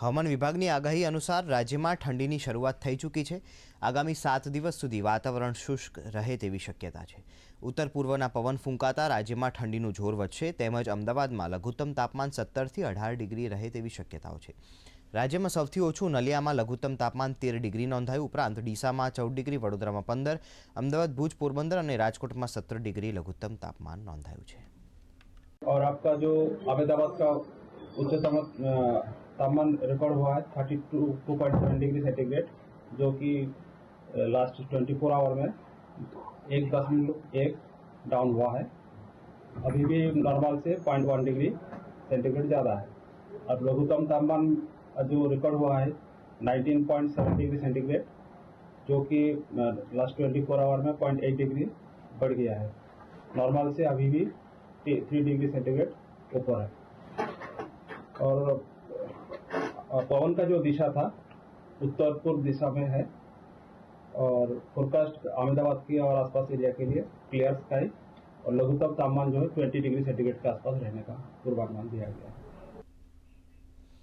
હવામાન વિભાગની આગાહી અનુસાર રાજ્યમાં ઠંડીની શરૂઆત થઈ ચૂકી છે આગામી સાત દિવસ સુધી વાતાવરણ શુષ્ક રહે તેવી શક્યતા છે ઉત્તર પૂર્વના પવન ફૂંકાતા રાજ્યમાં ઠંડીનું જોર વધશે તેમજ અમદાવાદમાં લઘુત્તમ તાપમાન સત્તરથી અઢાર ડિગ્રી રહે તેવી શક્યતાઓ છે રાજ્યમાં સૌથી ઓછું નલિયામાં લઘુત્તમ તાપમાન તેર ડિગ્રી નોંધાયું ઉપરાંત ડીસામાં ચૌદ ડિગ્રી વડોદરામાં પંદર અમદાવાદ ભુજ પોરબંદર અને રાજકોટમાં સત્તર ડિગ્રી લઘુત્તમ તાપમાન નોંધાયું છે और आपका जो अहमदाबाद का उच्चतम अ, तापमान रिकॉर्ड हुआ है thirty two two point seven degree centigrade जो कि लास्ट ट्वेंटी फोर आवर में एक दशमलव एक डाउन हुआ है। अभी भी नॉर्मल से पॉइंट वन डिग्री सेंटीग्रेड ज़्यादा है। और लघुत्तम तापमान जो रिकॉर्ड हुआ है nineteen point seven degree centigrade जो कि लास्ट ट्वेंटी फोर आवर में पॉइंट एट डिग्री बढ़ गया है। नॉर्मल से अभी भी थ्री डिग्री सेंटीग्रेड ऊपर है। और पवन का जो दिशा था, उत्तर पूर्व दिशा में है और फोरकास्ट अहमदाबाद के और आसपास एरिया के लिए क्लियर स्काई और लघुतम तापमान जो है ट्वेंटी डिग्री सेंटीग्रेड के आसपास रहने का पूर्वानुमान दिया गया है।